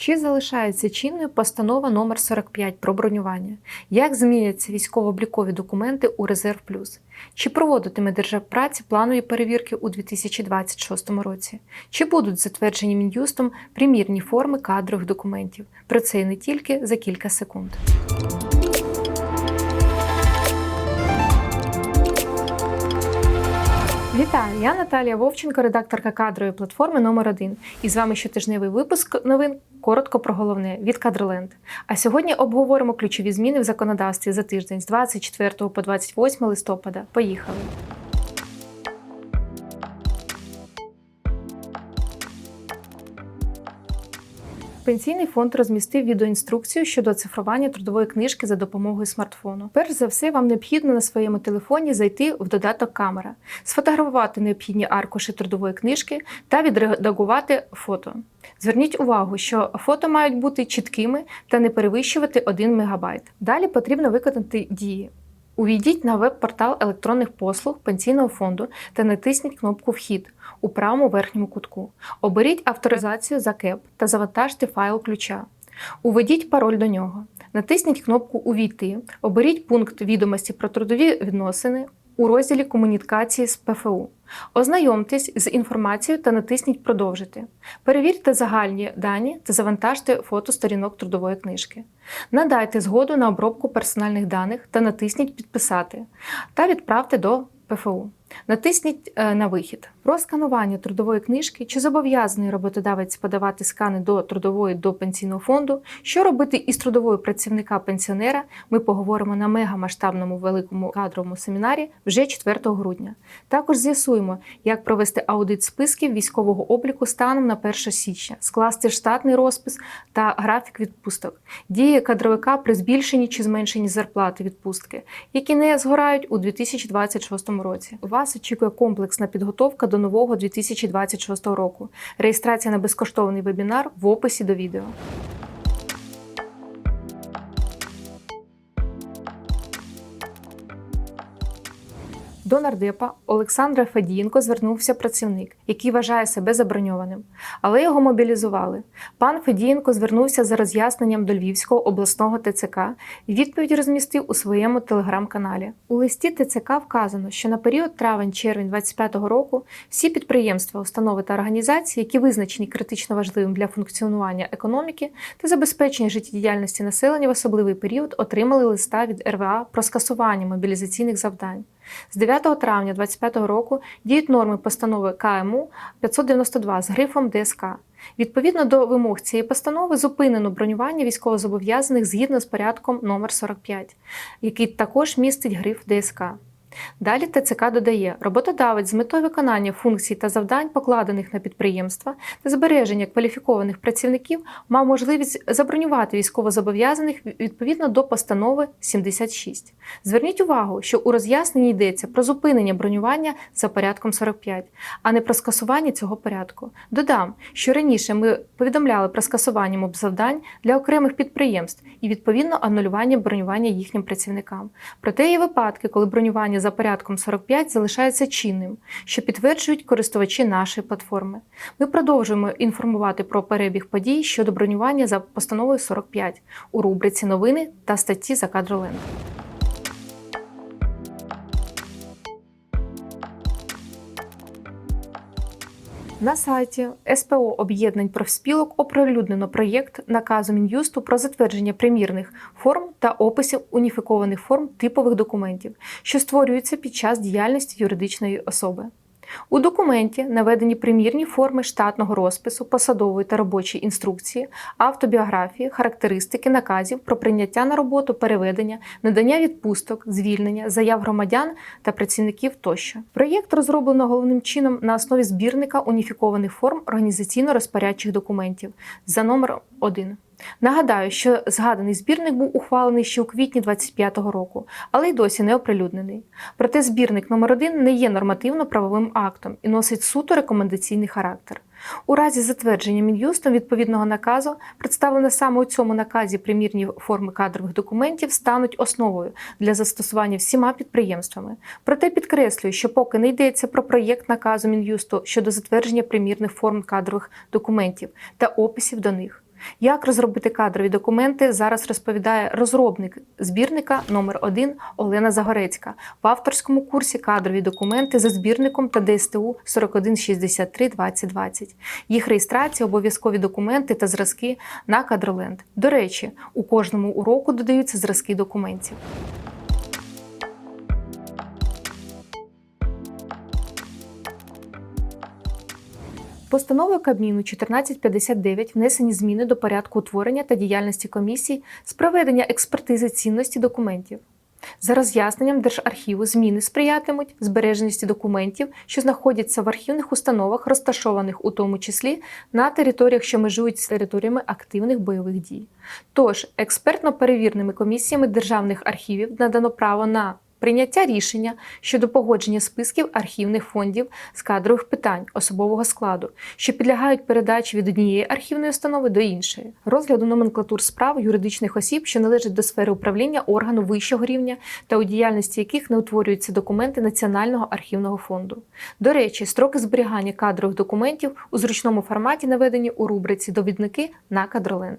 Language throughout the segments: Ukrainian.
Чи залишається чинною постанова номер 45 про бронювання? Як зміняться військово-облікові документи у Резерв Плюс? Чи проводитиме Державпраці планові перевірки у 2026 році? Чи будуть затверджені Мін'юстом примірні форми кадрових документів? Про це і не тільки за кілька секунд. Вітаю! Я Наталія Вовченко, редакторка кадрової платформи номер 1 І з вами щотижневий випуск новин. Коротко про головне від Кадроленд. А сьогодні обговоримо ключові зміни в законодавстві за тиждень з 24 по 28 листопада. Поїхали! Пенсійний фонд розмістив відеоінструкцію щодо оцифрування трудової книжки за допомогою смартфону. Перш за все, вам необхідно на своєму телефоні зайти в додаток камера, сфотографувати необхідні аркуші трудової книжки та відредагувати фото. Зверніть увагу, що фото мають бути чіткими та не перевищувати 1 МБ. Далі потрібно виконати дії. Увійдіть на веб-портал електронних послуг пенсійного фонду та натисніть кнопку Вхід у правому верхньому кутку. Оберіть авторизацію за КЕП та завантажте файл ключа. Уведіть пароль до нього. Натисніть кнопку Увійти. Оберіть пункт відомості про трудові відносини у розділі Комунікації з ПФУ. Ознайомтесь з інформацією та натисніть Продовжити. Перевірте загальні дані та завантажте фото сторінок трудової книжки. Надайте згоду на обробку персональних даних та натисніть Підписати та відправте до ПФУ. Натисніть е, на вихід. Про сканування трудової книжки чи зобов'язаний роботодавець подавати скани до трудової до пенсійного фонду. Що робити із трудовою працівника-пенсіонера? Ми поговоримо на мегамасштабному великому кадровому семінарі вже 4 грудня. Також з'ясуємо, як провести аудит списків військового обліку станом на 1 січня, скласти штатний розпис та графік відпусток, дії кадровика при збільшенні чи зменшенні зарплати відпустки, які не згорають у 2026 році. Вас очікує комплексна підготовка до нового 2026 року. Реєстрація на безкоштовний вебінар в описі до відео. До нардепа Олександра Федієнко звернувся працівник, який вважає себе заброньованим, але його мобілізували. Пан Федієнко звернувся за роз'ясненням до Львівського обласного ТЦК і відповідь розмістив у своєму телеграм-каналі. У листі ТЦК вказано, що на період травень-червень 2025 року всі підприємства, установи та організації, які визначені критично важливим для функціонування економіки та забезпечення життєдіяльності населення в особливий період, отримали листа від РВА про скасування мобілізаційних завдань. З 9 травня 2025 року діють норми постанови КМУ 592 з грифом ДСК. Відповідно до вимог цієї постанови зупинено бронювання військовозобов'язаних згідно з порядком номер 45 який також містить гриф ДСК. Далі ТЦК додає, роботодавець з метою виконання функцій та завдань, покладених на підприємства та збереження кваліфікованих працівників, мав можливість забронювати військовозобов'язаних відповідно до постанови 76. Зверніть увагу, що у роз'ясненні йдеться про зупинення бронювання за порядком 45, а не про скасування цього порядку. Додам, що раніше ми повідомляли про скасування мобзавдань для окремих підприємств і відповідно анулювання бронювання їхнім працівникам. Проте є випадки, коли бронювання за порядком 45 залишається чинним, що підтверджують користувачі нашої платформи. Ми продовжуємо інформувати про перебіг подій щодо бронювання за постановою 45 у рубриці Новини та статті за кадроленд. На сайті СПО об'єднань профспілок оприлюднено проєкт наказу Мін'юсту про затвердження примірних форм та описів уніфікованих форм типових документів, що створюються під час діяльності юридичної особи. У документі наведені примірні форми штатного розпису, посадової та робочої інструкції, автобіографії, характеристики наказів про прийняття на роботу, переведення, надання відпусток, звільнення, заяв громадян та працівників тощо. Проєкт розроблено головним чином на основі збірника уніфікованих форм організаційно-розпорядчих документів за номером 1. Нагадаю, що згаданий збірник був ухвалений ще у квітні 25-го року, але й досі не оприлюднений. Проте збірник номер 1 не є нормативно-правовим актом і носить суто рекомендаційний характер. У разі затвердження Мін'юстом відповідного наказу, представлене саме у цьому наказі примірні форми кадрових документів, стануть основою для застосування всіма підприємствами. Проте підкреслюю, що поки не йдеться про проєкт наказу Мін'юсту щодо затвердження примірних форм кадрових документів та описів до них. Як розробити кадрові документи, зараз розповідає розробник збірника номер 1 Олена Загорецька в авторському курсі кадрові документи за збірником та ДСТУ 4163 2020. Їх реєстрація, обов'язкові документи та зразки на Кадроленд. До речі, у кожному уроку додаються зразки документів. Постановою Кабміну 1459 внесені зміни до порядку утворення та діяльності комісій з проведення експертизи цінності документів. За роз'ясненням Держархіву зміни сприятимуть збереженості документів, що знаходяться в архівних установах, розташованих у тому числі на територіях, що межують з територіями активних бойових дій. Тож експертно-перевірними комісіями державних архівів надано право на прийняття рішення щодо погодження списків архівних фондів з кадрових питань особового складу, що підлягають передачі від однієї архівної установи до іншої, розгляду номенклатур справ юридичних осіб, що належать до сфери управління органу вищого рівня та у діяльності яких не утворюються документи Національного архівного фонду. До речі, строки зберігання кадрових документів у зручному форматі наведені у рубриці Довідники на Кадроленд.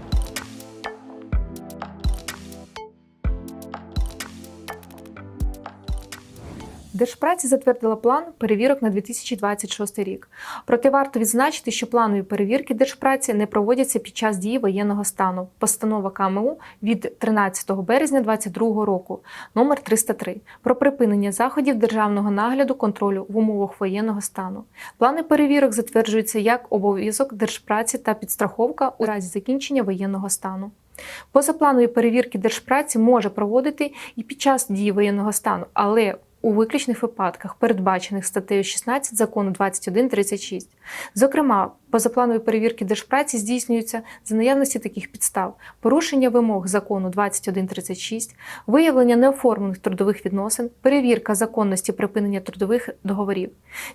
Держпраці затвердила план перевірок на 2026 рік. Проте варто відзначити, що планові перевірки держпраці не проводяться під час дії воєнного стану. Постанова КМУ від 13 березня 2022 року, номер 303 про припинення заходів державного нагляду контролю в умовах воєнного стану. Плани перевірок затверджуються як обов'язок держпраці та підстраховка у разі закінчення воєнного стану. Позапланові перевірки держпраці може проводити і під час дії воєнного стану, але у виключних випадках, передбачених статтею 16 закону 2136. Зокрема, позапланові перевірки держпраці здійснюються за наявності таких підстав: порушення вимог закону 2136, виявлення неоформлених трудових відносин, перевірка законності припинення трудових договорів.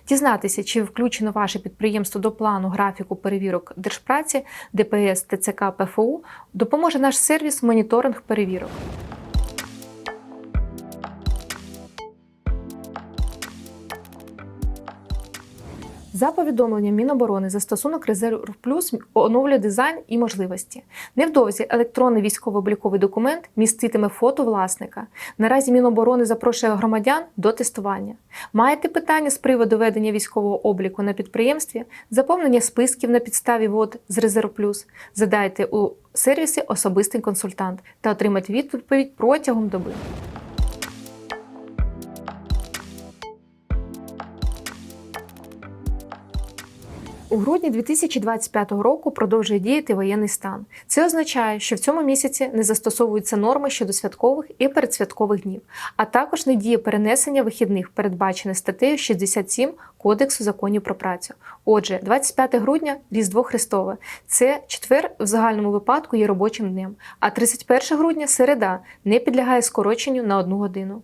Дізнатися, чи включено ваше підприємство до плану графіку перевірок держпраці, ДПС, ТЦК, ПФУ, допоможе наш сервіс моніторинг перевірок. За повідомленням Міноборони, застосунок Резерв Плюс оновлює дизайн і можливості. Невдовзі електронний військово-обліковий документ міститиме фото власника. Наразі Міноборони запрошує громадян до тестування. Маєте питання з приводу ведення військового обліку на підприємстві, заповнення списків на підставі ВОД з Резерв Плюс. Задайте у сервісі особистий консультант та отримайте відповідь протягом доби. У грудні 2025 року продовжує діяти воєнний стан. Це означає, що в цьому місяці не застосовуються норми щодо святкових і передсвяткових днів, а також не діє перенесення вихідних, передбачене статтею 67 Кодексу законів про працю. Отже, 25 грудня Різдво Христове це четвер в загальному випадку є робочим днем, а 31 грудня середа не підлягає скороченню на одну годину.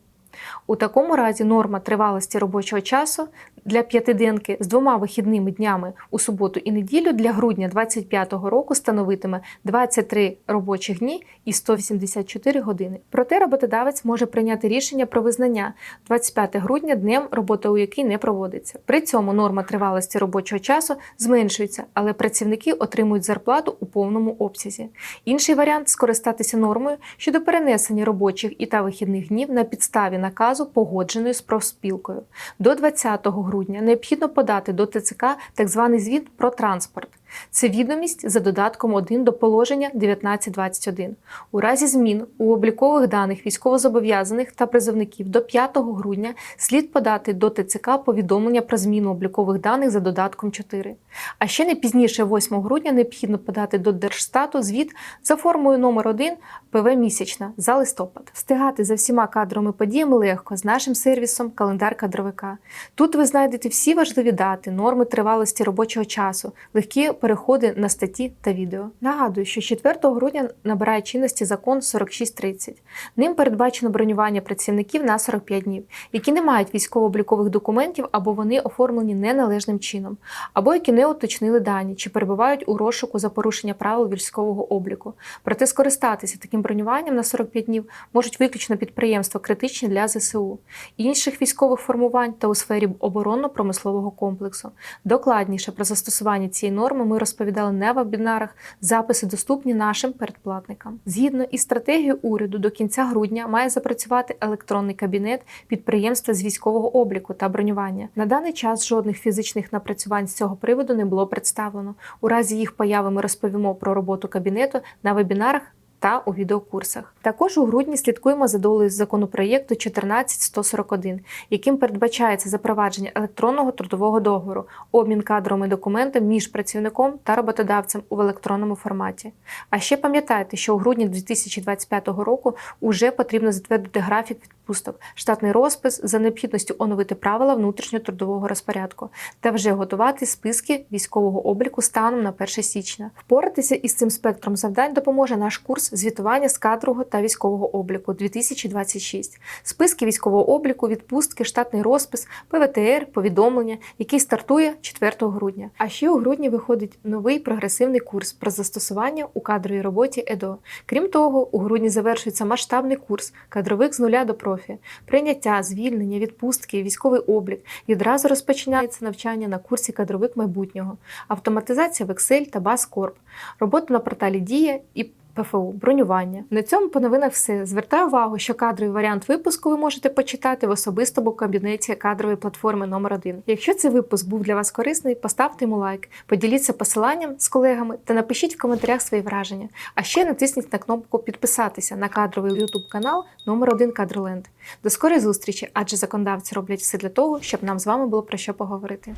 У такому разі норма тривалості робочого часу для п'ятиденки з двома вихідними днями у суботу і неділю для грудня 2025 року становитиме 23 робочих дні і 184 години. Проте роботодавець може прийняти рішення про визнання 25 грудня днем, робота у який не проводиться. При цьому норма тривалості робочого часу зменшується, але працівники отримують зарплату у повному обсязі. Інший варіант скористатися нормою щодо перенесення робочих і та вихідних днів на підставі наказу, погодженої з профспілкою. До 20 грудня необхідно подати до ТЦК так званий звіт про транспорт. Це відомість за додатком 1 до положення 1921. У разі змін у облікових даних військовозобов'язаних та призовників до 5 грудня слід подати до ТЦК повідомлення про зміну облікових даних за додатком 4. А ще не пізніше 8 грудня необхідно подати до Держстату звіт за формою номер 1 ПВ місячна за листопад. Встигати за всіма кадровими подіями легко з нашим сервісом Календар кадровика. Тут ви знайдете всі важливі дати, норми тривалості робочого часу, легкі переходи на статті та відео. Нагадую, що 4 грудня набирає чинності закон 4630. Ним передбачено бронювання працівників на 45 днів, які не мають військово-облікових документів або вони оформлені неналежним чином, або які не уточнили дані чи перебувають у розшуку за порушення правил військового обліку. Проте скористатися таким бронюванням на 45 днів можуть виключно підприємства критичні для ЗСУ, інших військових формувань та у сфері оборонно-промислового комплексу. Докладніше про застосування цієї норми ми розповідали не в вебінарах, записи доступні нашим передплатникам. Згідно із стратегією уряду, до кінця грудня має запрацювати електронний кабінет підприємства з військового обліку та бронювання. На даний час жодних фізичних напрацювань з цього приводу не було представлено. У разі їх появи ми розповімо про роботу кабінету на вебінарах та у відеокурсах. Також у грудні слідкуємо за долею законопроєкту 14141, яким передбачається запровадження електронного трудового договору, обмін кадровими документами між працівником та роботодавцем у електронному форматі. А ще пам'ятайте, що у грудні 2025 року вже потрібно затвердити графік відпусток, штатний розпис за необхідністю оновити правила внутрішнього трудового розпорядку та вже готувати списки військового обліку станом на 1 січня. Впоратися із цим спектром завдань допоможе наш курс звітування з кадрового та військового обліку 2026. Списки військового обліку, відпустки, штатний розпис, ПВТР, повідомлення, який стартує 4 грудня. А ще у грудні виходить новий прогресивний курс про застосування у кадровій роботі ЕДО. Крім того, у грудні завершується масштабний курс кадровик з нуля до профі, прийняття, звільнення, відпустки, військовий облік і одразу розпочинається навчання на курсі кадровик майбутнього, автоматизація в Excel та BassCorp, робота на порталі Дія і ПФУ, бронювання. На цьому по новинах все. Звертаю увагу, що кадровий варіант випуску ви можете почитати в особистому кабінеті кадрової платформи номер 1 Якщо цей випуск був для вас корисний, поставте йому лайк, поділіться посиланням з колегами та напишіть в коментарях свої враження. А ще натисніть на кнопку підписатися на кадровий YouTube канал номер 1 Кадроленд. До скорої зустрічі, адже законодавці роблять все для того, щоб нам з вами було про що поговорити.